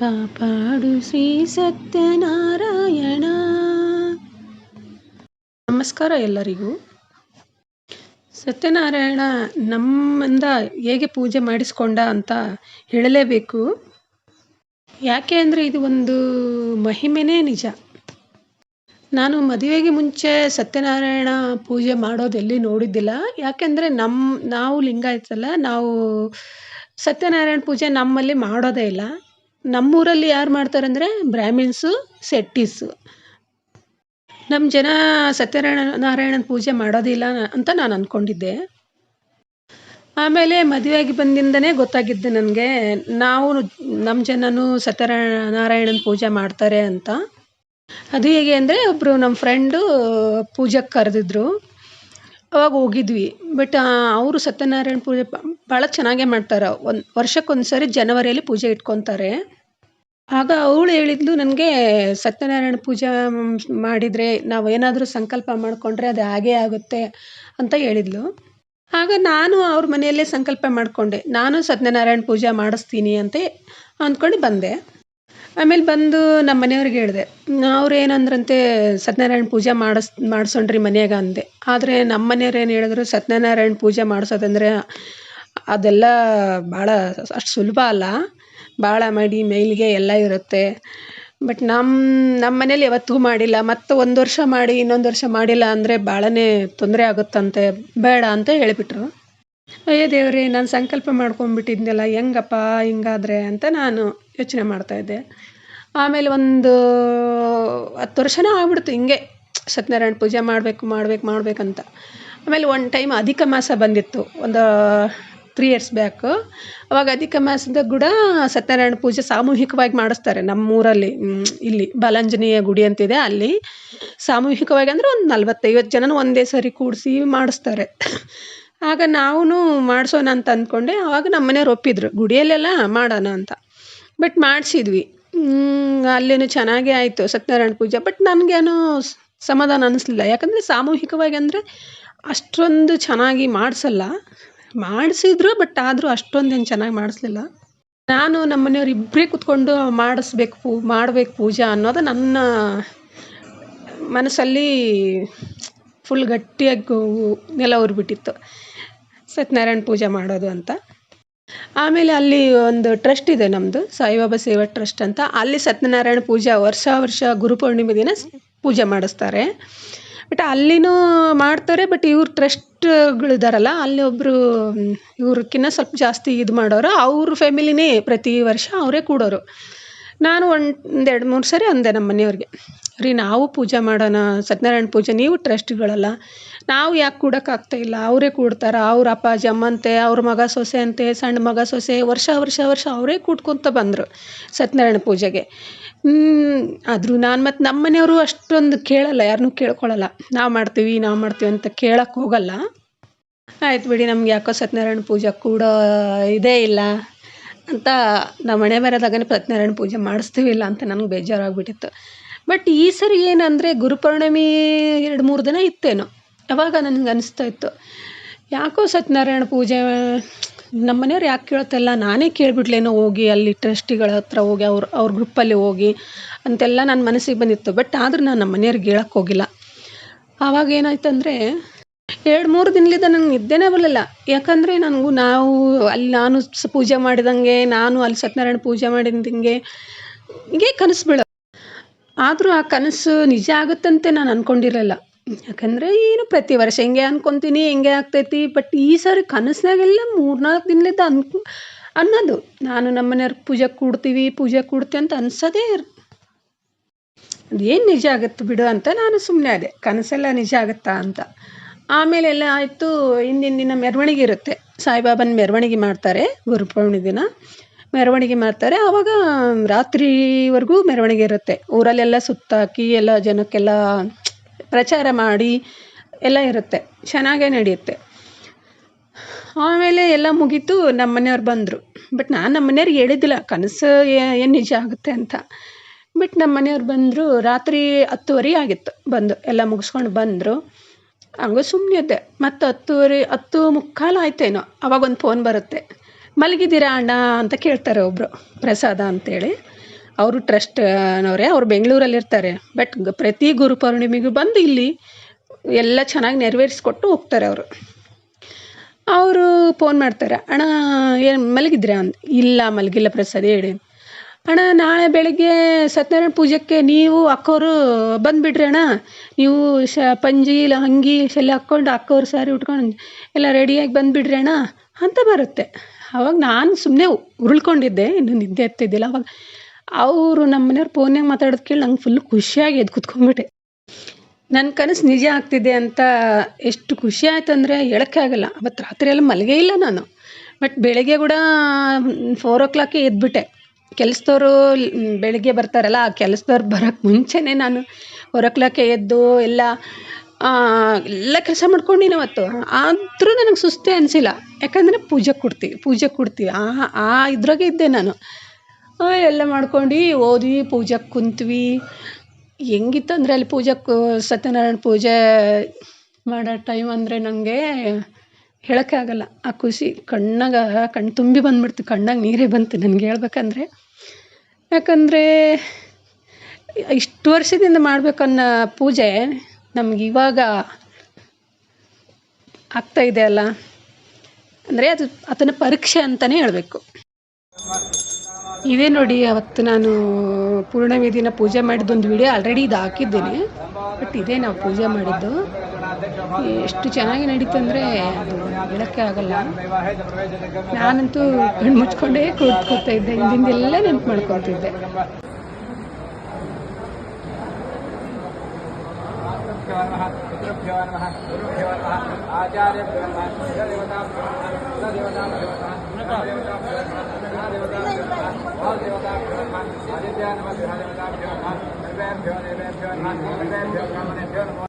ಕಾಪಾಡು ಶ್ರೀ ಸತ್ಯನಾರಾಯಣ. ನಮಸ್ಕಾರ ಎಲ್ಲರಿಗೂ. ಸತ್ಯನಾರಾಯಣ ನಮ್ಮಿಂದ ಹೇಗೆ ಪೂಜೆ ಮಾಡಿಸ್ಕೊಂಡ ಅಂತ ಹೇಳಲೇಬೇಕು. ಯಾಕೆ ಅಂದರೆ ಇದು ಒಂದು ಮಹಿಮೆನೇ ನಿಜ. ನಾನು ಮದುವೆಗೆ ಮುಂಚೆ ಸತ್ಯನಾರಾಯಣ ಪೂಜೆ ಮಾಡೋದು ಎಲ್ಲಿ ನೋಡಿದ್ದಿಲ್ಲ. ಯಾಕೆಂದರೆ ನಮ್ಮ ನಾವು ಲಿಂಗಾಯತಲ್ಲ, ನಾವು ಸತ್ಯನಾರಾಯಣ ಪೂಜೆ ನಮ್ಮಲ್ಲಿ ಮಾಡೋದೇ ಇಲ್ಲ. ನಮ್ಮೂರಲ್ಲಿ ಯಾರು ಮಾಡ್ತಾರಂದರೆ ಬ್ರಾಹ್ಮಿನ್ಸು, ಸೆಟ್ಟೀಸು. ನಮ್ಮ ಜನ ಸತ್ಯನಾರಾಯಣ, ನಾರಾಯಣನ ಪೂಜೆ ಮಾಡೋದಿಲ್ಲ ಅಂತ ನಾನು ಅಂದ್ಕೊಂಡಿದ್ದೆ ಆಮೇಲೆ ಮದುವೆಯಾಗಿ ಬಂದಿಂದನೇ ಗೊತ್ತಾಗಿದ್ದು ನನಗೆ, ನಾವು ನಮ್ಮ ಜನನೂ ಸತ್ಯನಾರಾಯಣ ನಾರಾಯಣನ ಪೂಜೆ ಮಾಡ್ತಾರೆ ಅಂತ. ಅದು ಹೇಗೆ ಅಂದರೆ ಒಬ್ಬರು ನಮ್ಮ ಫ್ರೆಂಡು ಪೂಜೆಗೆ ಕರೆದಿದ್ರು. ಅವಾಗ ಹೋಗಿದ್ವಿ. ಬಟ್ ಅವರು ಸತ್ಯನಾರಾಯಣ ಪೂಜೆ ಭಾಳ ಚೆನ್ನಾಗೇ ಮಾಡ್ತಾರೆ. ಒಂದು ವರ್ಷಕ್ಕೊಂದು ಸರಿ ಜನವರಿಯಲ್ಲಿ ಪೂಜೆ ಇಟ್ಕೊತಾರೆ. ಆಗ ಅವಳು ಹೇಳಿದ್ಲು, ನನಗೆ ಸತ್ಯನಾರಾಯಣ ಪೂಜೆ ಮಾಡಿದರೆ ನಾವು ಏನಾದರೂ ಸಂಕಲ್ಪ ಮಾಡಿಕೊಂಡ್ರೆ ಅದು ಹಾಗೇ ಆಗುತ್ತೆ ಅಂತ ಹೇಳಿದ್ಲು. ಆಗ ನಾನು ಅವ್ರ ಮನೆಯಲ್ಲೇ ಸಂಕಲ್ಪ ಮಾಡಿಕೊಂಡೆ. ನಾನು ಸತ್ಯನಾರಾಯಣ ಪೂಜೆ ಮಾಡಿಸ್ತೀನಿ ಅಂತ ಅಂದ್ಕೊಂಡು ಬಂದೆ. ಆಮೇಲೆ ಬಂದು ನಮ್ಮ ಮನೆಯವ್ರಿಗೆ ಹೇಳಿದೆ, ಅವ್ರು ಏನಂದ್ರಂತೆ, ಸತ್ಯನಾರಾಯಣ ಪೂಜೆ ಮಾಡಿಸ್ ಮಾಡಿಸೋಣ್ರಿ ಮನೆಯಾಗ ಅಂದೆ. ಆದರೆ ನಮ್ಮ ಮನೆಯವ್ರು ಏನು ಹೇಳಿದ್ರು, ಸತ್ಯನಾರಾಯಣ ಪೂಜೆ ಮಾಡಿಸೋದಂದ್ರೆ ಅದೆಲ್ಲ ಭಾಳ ಅಷ್ಟು ಸುಲಭ ಅಲ್ಲ. ಭಾಳ ಮಡಿ ಮೈಲಿಗೆ ಎಲ್ಲ ಇರುತ್ತೆ. ಬಟ್ ನಮ್ಮ ನಮ್ಮ ಮನೇಲಿ ಯಾವತ್ತೂ ಮಾಡಿಲ್ಲ. ಮತ್ತು ಒಂದು ವರ್ಷ ಮಾಡಿ, ಇನ್ನೊಂದು ವರ್ಷ ಮಾಡಿಲ್ಲ ಅಂದರೆ ಭಾಳನೇ ತೊಂದರೆ ಆಗುತ್ತಂತೆ. ಬೇಡ ಅಂತ ಹೇಳಿಬಿಟ್ರು. ಅಯ್ಯೋ ದೇವರೇ, ನಾನು ಸಂಕಲ್ಪ ಮಾಡ್ಕೊಂಡ್ಬಿಟ್ಟಿದ್ನಲ್ಲ, ಹೆಂಗಪ್ಪ ಹಿಂಗಾದ್ರೆ ಅಂತ ನಾನು ಯೋಚನೆ ಮಾಡ್ತಾಯಿದ್ದೆ ಆಮೇಲೆ ಒಂದು ಹತ್ತು ವರ್ಷನೇ ಆಗ್ಬಿಡ್ತು ಹಿಂಗೆ. ಸತ್ಯನಾರಾಯಣ ಪೂಜೆ ಮಾಡಬೇಕು, ಮಾಡ್ಬೇಕು ಮಾಡಬೇಕಂತ ಆಮೇಲೆ ಒನ್ ಟೈಮ್ ಅಧಿಕ ಮಾಸ ಬಂದಿತ್ತು, ಒಂದು ತ್ರೀ ಇಯರ್ಸ್ ಬ್ಯಾಕು ಅವಾಗ ಅಧಿಕ ಮಾಸದ ಕೂಡ ಸತ್ಯನಾರಾಯಣ ಪೂಜೆ ಸಾಮೂಹಿಕವಾಗಿ ಮಾಡಿಸ್ತಾರೆ ನಮ್ಮೂರಲ್ಲಿ. ಇಲ್ಲಿ ಬಾಲಾಂಜನೇಯ ಗುಡಿ ಅಂತಿದೆ, ಅಲ್ಲಿ ಸಾಮೂಹಿಕವಾಗಿ ಅಂದರೆ ಒಂದು ನಲ್ವತ್ತೈವತ್ತು ಜನನ ಒಂದೇ ಸರಿ ಕೂಡಿಸಿ ಮಾಡಿಸ್ತಾರೆ. ಆಗ ನಾವೂ ಮಾಡಿಸೋಣ ಅಂತ ಅಂದ್ಕೊಂಡೆ. ಆವಾಗ ನಮ್ಮ ಮನೆಯವ್ರು ಒಪ್ಪಿದ್ರು, ಗುಡಿಯಲ್ಲೆಲ್ಲ ಮಾಡೋಣ ಅಂತ. ಬಟ್ ಮಾಡಿಸಿದ್ವಿ. ಅಲ್ಲೇನು ಚೆನ್ನಾಗೇ ಆಯಿತು ಸತ್ಯನಾರಾಯಣ ಪೂಜೆ. ಬಟ್ ನನಗೇನೋ ಸಮಾಧಾನ ಅನ್ನಿಸ್ಲಿಲ್ಲ ಯಾಕಂದರೆ ಸಾಮೂಹಿಕವಾಗಿ ಅಂದರೆ ಅಷ್ಟೊಂದು ಚೆನ್ನಾಗಿ ಮಾಡಿಸಲ್ಲ. ಮಾಡಿಸಿದ್ರು ಬಟ್ ಆದರೂ ಅಷ್ಟೊಂದೇನು ಚೆನ್ನಾಗಿ ಮಾಡಿಸ್ಲಿಲ್ಲ. ನಾನು ನಮ್ಮ ಮನೆಯವ್ರು ಇಬ್ಬರೇ ಕೂತ್ಕೊಂಡು ಮಾಡಿಸ್ಬೇಕು ಪೂ ಮಾಡ್ಬೇಕು ಪೂಜೆ ಅನ್ನೋದು ನನ್ನ ಮನಸ್ಸಲ್ಲಿ ಫುಲ್ ಗಟ್ಟಿಯಾಗಿ ನೆಲ ಊರಿಬಿಟ್ಟಿತ್ತು. ಸತ್ಯನಾರಾಯಣ ಪೂಜೆ ಮಾಡೋದು ಅಂತ. ಆಮೇಲೆ ಅಲ್ಲಿ ಒಂದು ಟ್ರಸ್ಟ್ ಇದೆ ನಮ್ಮದು ಸಾಯಿಬಾಬಾ ಸೇವಾ ಟ್ರಸ್ಟ್ ಅಂತ. ಅಲ್ಲಿ ಸತ್ಯನಾರಾಯಣ ಪೂಜೆ ವರ್ಷ ವರ್ಷ ಗುರುಪೂರ್ಣಿಮೆ ದಿನ ಪೂಜೆ ಮಾಡಿಸ್ತಾರೆ. ಬಟ್ ಅಲ್ಲಿನೂ ಮಾಡ್ತಾರೆ ಬಟ್ ಇವ್ರು ಟ್ರಸ್ಟ್ಗಳಿದಾರಲ್ಲ ಅಲ್ಲಿ ಒಬ್ಬರು ಇವ್ರಕ್ಕಿನ್ನ ಸ್ವಲ್ಪ ಜಾಸ್ತಿ ಇದು ಮಾಡೋರು. ಅವ್ರ ಫ್ಯಾಮಿಲಿನೇ ಪ್ರತಿ ವರ್ಷ ಅವರೇ ಕೂಡೋರು. ನಾನು ಒಂದು ಎರಡು, ಮೂರು ಸರಿ ಅಂದೆ ನಮ್ಮ ಮನೆಯವ್ರಿಗೆ. ರೀ ನಾವು ಪೂಜೆ ಮಾಡೋಣ, ಸತ್ಯನಾರಾಯಣ ಪೂಜೆ, ನೀವು ಟ್ರಸ್ಟ್ಗಳಲ್ಲ ನಾವು ಯಾಕೆ ಇಲ್ಲ? ಅವರೇ ಕೂಡ್ತಾರೆ, ಅವ್ರ ಅಪ್ಪಾಜಿ, ಅಮ್ಮಂತೆ, ಅವ್ರ ಮಗ ಸೊಸೆ ಅಂತೆ, ಸಣ್ಣ ಮಗ ಸೊಸೆ, ವರ್ಷ ವರ್ಷ ವರ್ಷ ಅವರೇ ಕೂಡ್ಕೊತ ಬಂದರು ಸತ್ಯನಾರಾಯಣ ಪೂಜೆಗೆ. ಆದರೂ ನಾನು ಮತ್ತು ನಮ್ಮ ಮನೆಯವರು ಅಷ್ಟೊಂದು ಕೇಳಲ್ಲ ಯಾರನ್ನೂ ಕೇಳ್ಕೊಳ್ಳಲ್ಲ ನಾವು ಮಾಡ್ತೀವಿ ನಾವು ಮಾಡ್ತೀವಿ ಅಂತ ಕೇಳಕ್ಕೆ ಹೋಗಲ್ಲ. ಆಯ್ತು ಬಿಡಿ, ನಮ್ಗೆ ಯಾಕೋ ಸತ್ಯನಾರಾಯಣ ಪೂಜೆ ಕೂಡ ಇದೇ ಇಲ್ಲ ಅಂತ ನಮ್ಮ ಮನೆ ಬರೋದಾಗನೇ ಸತ್ಯನಾರಾಯಣ ಪೂಜೆ ಮಾಡಿಸ್ತೀವಿ ಇಲ್ಲ ಅಂತ ನನಗೆ ಬೇಜಾರಾಗ್ಬಿಟ್ಟಿತ್ತು. ಬಟ್ ಈ ಸರಿ ಏನಂದರೆ ಗುರುಪೌರ್ಣಮಿ ಎರಡು ಮೂರು ದಿನ ಇತ್ತೇನೋ, ಯಾವಾಗ ನನಗೆ ಅನಿಸ್ತಾ ಇತ್ತು. ಯಾಕೋ ಸತ್ಯನಾರಾಯಣ ಪೂಜೆ, ನಮ್ಮ ಮನೆಯವ್ರು ಯಾಕೆ ಕೇಳ್ತಾಯಿಲ್ಲ ನಾನೇ ಕೇಳಿಬಿಡ್ಲೇನೋ ಹೋಗಿ ಅಲ್ಲಿ ಟ್ರಸ್ಟಿಗಳ ಹತ್ರ ಹೋಗಿ, ಅವ್ರ ಅವ್ರ ಗ್ರೂಪಲ್ಲಿ ಹೋಗಿ, ಅಂತೆಲ್ಲ ನನ್ನ ಮನಸ್ಸಿಗೆ ಬಂದಿತ್ತು. ಬಟ್ ಆದರೂ ನಾನು ನಮ್ಮ ಮನೆಯವ್ರಿಗೆ ಹೇಳಕ್ಕೆ ಹೋಗಿಲ್ಲ. ಆವಾಗ ಏನಾಯ್ತಂದರೆ ಎರಡು ಮೂರು ದಿನಲಿಂದ ನಂಗೆ ನಿದ್ದೆನೇ ಬರಲಿಲ್ಲ. ಯಾಕಂದರೆ ನನಗೂ ನಾವು ಅಲ್ಲಿ ನಾನು ಪೂಜೆ ಮಾಡಿದಂಗೆ, ನಾನು ಅಲ್ಲಿ ಸತ್ಯನಾರಾಯಣ ಪೂಜೆ ಮಾಡಿದಂಗೆ, ಹೀಗೆ ಕನಸು ಆದರೂ ಆ ಕನಸು ನಿಜ ಆಗುತ್ತಂತೆ ನಾನು ಅಂದ್ಕೊಂಡಿರಲಿಲ್ಲ ಯಾಕಂದರೆ ಏನು ಪ್ರತಿ ವರ್ಷ ಹೆಂಗೆ ಅಂದ್ಕೊತೀನಿ ಹೆಂಗೆ ಆಗ್ತೈತಿ ಬಟ್ ಈ ಸಾರಿ ಕನಸ್ನಾಗೆಲ್ಲ ಮೂರು ನಾಲ್ಕು ದಿನಲಿದ್ದ ಅನ್ಕೊ ಅನ್ನೋದು. ನಾನು ನಮ್ಮ ಮನೆಯವ್ರ ಪೂಜೆ ಕೂಡ್ತೀವಿ ಪೂಜೆ ಕೂಡ್ತೀವಿ ಅಂತ ಅನ್ಸೋದೇ ಅದೇನು ನಿಜ ಆಗುತ್ತೆ ಬಿಡು ಅಂತ ನಾನು ಸುಮ್ಮನೆ ಅದೇ ಕನಸೆಲ್ಲ ನಿಜ ಆಗುತ್ತಾ ಅಂತ. ಆಮೇಲೆ ಎಲ್ಲ ಆಯಿತು, ಹಿಂದಿನ ದಿನ ಮೆರವಣಿಗೆ ಇರುತ್ತೆ. ಸಾಯಿಬಾಬನ ಮೆರವಣಿಗೆ ಮಾಡ್ತಾರೆ ಗುರುಪೌರ್ಣಿ ದಿನ. ಮೆರವಣಿಗೆ ಮಾಡ್ತಾರೆ. ಆವಾಗ ರಾತ್ರಿವರೆಗೂ ಮೆರವಣಿಗೆ ಇರುತ್ತೆ. ಊರಲ್ಲೆಲ್ಲ ಸುತ್ತಾಕಿ, ಎಲ್ಲ ಜನಕ್ಕೆಲ್ಲ ಪ್ರಚಾರ ಮಾಡಿ ಎಲ್ಲ ಇರುತ್ತೆ. ಚೆನ್ನಾಗೇ ನಡೆಯುತ್ತೆ. ಆಮೇಲೆ ಎಲ್ಲ ಮುಗೀತು ನಮ್ಮ ಮನೆಯವ್ರು ಬಂದರು. ಬಟ್ ನಾನು ನಮ್ಮ ಮನೆಯವ್ರಿಗೆ ಹೇಳಿದ್ದಿಲ್ಲ, ಕನಸು ಏನು ನಿಜ ಆಗುತ್ತೆ ಅಂತ. ಬಟ್ ನಮ್ಮ ಮನೆಯವ್ರು ಬಂದರು, ರಾತ್ರಿ ಹತ್ತುವರೆ ಆಗಿತ್ತು ಬಂದು. ಎಲ್ಲ ಮುಗಿಸ್ಕೊಂಡು ಬಂದರು. ಹಂಗೆ ಸುಮ್ಮನೆ ಇದ್ದೆ ಮತ್ತು ಹತ್ತುವರೆ, ಹತ್ತು ಮುಕ್ಕಾಲು ಆಯ್ತೇನೋ. ಅವಾಗ ಒಂದು ಫೋನ್ ಬರುತ್ತೆ. ಮಲಗಿದ್ದೀರಾ ಅಣ್ಣ ಅಂತ ಕೇಳ್ತಾರೆ ಒಬ್ಬರು ಪ್ರಸಾದ ಅಂತೇಳಿ. ಅವರು ಟ್ರಸ್ಟ್ನವರೇ ಅವ್ರು ಬೆಂಗಳೂರಲ್ಲಿರ್ತಾರೆ. ಬಟ್ ಪ್ರತಿ ಗುರು ಪೌರ್ಣಿಮೆಗೂ ಬಂದು ಇಲ್ಲಿ ಎಲ್ಲ ಚೆನ್ನಾಗಿ ನೆರವೇರಿಸ್ಕೊಟ್ಟು ಹೋಗ್ತಾರೆ ಅವರು. ಅವರು ಫೋನ್ ಮಾಡ್ತಾರೆ, ಅಣ್ಣ, ಏನು ಮಲಗಿದ್ರಾ ಅಂತ ಇಲ್ಲ, ಮಲಗಿಲ್ಲ ಪ್ರಸಾದ, ಹೇಳಿ. ಅಣ್ಣ, ನಾಳೆ ಬೆಳಗ್ಗೆ ಸತ್ಯನಾರಾಯಣ ಪೂಜೆಗೆ ನೀವು ಅಕ್ಕೋರು ಬಂದುಬಿಡ್ರಿ ಅಣ್ಣ. ನೀವು ಶ, ಪಂಜಿ ಇಲ್ಲ ಅಂಗಿ ಶೆಲ್ಲ ಹಾಕ್ಕೊಂಡು ಅಕ್ಕೋರು ಸಾರಿ ಉಟ್ಕೊಂಡು ಎಲ್ಲ ರೆಡಿಯಾಗಿ ಬಂದುಬಿಡ್ರಿ ಅಣ್ಣ. ಅಂತ ಬರುತ್ತೆ. ಅವಾಗ ನಾನು ಸುಮ್ಮನೆ ಉರುಳ್ಕೊಂಡಿದ್ದೆ, ಇನ್ನೂ ನಿದ್ದೆ ಹತ್ತಿದ್ದಿಲ್ಲ ಅವಾಗ ಅವರು ನಮ್ಮ ಮನೆಯವ್ರು ಫೋನ್ಯಾಗ ಮಾತಾಡೋದು ಕೇಳಿ ನಂಗೆ ಫುಲ್ ಖುಷಿಯಾಗಿ ಎದ್ದು ಕುತ್ಕೊಂಡ್ಬಿಟ್ಟೆ ನನ್ನ ಕನಸು ನಿಜ ಆಗ್ತಿದೆ ಅಂತ ಎಷ್ಟು ಖುಷಿ ಆಯ್ತು ಅಂದರೆ ಹೇಳೋಕ್ಕೆ ಆಗಲ್ಲ. ಅವತ್ತು ರಾತ್ರಿ ಎಲ್ಲ ಮಲಗೇ ಇಲ್ಲ ನಾನು. ಬಟ್ ಬೆಳಗ್ಗೆ ಕೂಡ ಫೋರ್ ಓ ಕ್ಲಾಕೇ ಎದ್ಬಿಟ್ಟೆ. ಕೆಲಸದವರು ಬೆಳಗ್ಗೆ ಬರ್ತಾರಲ್ಲ, ಆ ಕೆಲಸದವ್ರು ಬರೋಕ್ಕೆ ಮುಂಚೆನೇ ನಾನು ಕ್ಲಾಕಿಗೆ ಎದ್ದು ಎಲ್ಲ ಎಲ್ಲ ಕೆಲಸ ಮಾಡ್ಕೊಂಡಿನಿ ಅವತ್ತು ಆದರೂ ನನಗೆ ಸುಸ್ತೇ ಅನಿಸಿಲ್ಲ. ಯಾಕಂದರೆ ಪೂಜೆ ಕೊಡ್ತೀವಿ ಪೂಜೆ ಕೊಡ್ತೀವಿ. ಆ ಆ ಇದ್ರಾಗೆ ಇದ್ದೆ ನಾನು. ಎಲ್ಲ ಮಾಡ್ಕೊಂಡು ಹೋದ್ವಿ ಪೂಜೆಗೆ ಕುಂತ್ವಿ. ಹೆಂಗಿತ್ತು ಅಂದರೆ ಅಲ್ಲಿ ಪೂಜೆಗೆ ಸತ್ಯನಾರಾಯಣ ಪೂಜೆ ಮಾಡೋ ಟೈಮ್ ಅಂದರೆ ನನಗೆ ಹೇಳೋಕ್ಕೆ ಆಗಲ್ಲ. ಆ ಖುಷಿ ಕಣ್ಣಾಗ, ಕಣ್ಣು ತುಂಬಿ ಬಂದ್ಬಿಡ್ತು. ಕಣ್ಣಾಗ ನೀರೇ ಬಂತು ನನಗೆ ಹೇಳ್ಬೇಕಂದ್ರೆ. ಯಾಕಂದರೆ ಇಷ್ಟು ವರ್ಷದಿಂದ ಮಾಡ್ಬೇಕನ್ನೋ ಪೂಜೆ ನಮ್ಗೆ ಇವಾಗ ಆಗ್ತಾ ಇದೆ ಅಲ್ಲ? ಅಂದರೆ ಅದು ಅದನ್ನು ಪರೀಕ್ಷೆ ಅಂತಲೇ ಹೇಳಬೇಕು. ಇದೇ ನೋಡಿ, ಅವತ್ತು ನಾನು ಪೂರ್ಣಮಿ ದಿನ ಪೂಜೆ ಮಾಡಿದ್ದೊಂದು ವಿಡಿಯೋ ಆಲ್ರೆಡಿ ಇದು ಹಾಕಿದ್ದೀನಿ. ಬಟ್ ಇದೇ ನಾವು ಪೂಜೆ ಮಾಡಿದ್ದು. ಎಷ್ಟು ಚೆನ್ನಾಗಿ ನಡೀತಂದರೆ ಅದು ಹೇಳೋಕ್ಕೆ ಆಗಲ್ಲ. ನಾನಂತೂ ಕಣ್ಣು ಮುಚ್ಕೊಂಡೇ ಕೂತ್ಕೋತಾ ಇದ್ದೆ. ಹಿಂದಿಂದೆಲ್ಲ ನೆನ್ಪು ಮಾಡ್ಕೊತಿದ್ದೆ गुरुभ्यो नमः देवता देवता गुरुभ्यो नमः। आचार्यभ्यो नमः देवतां देवतां देवतां देवतां देवतां देवतां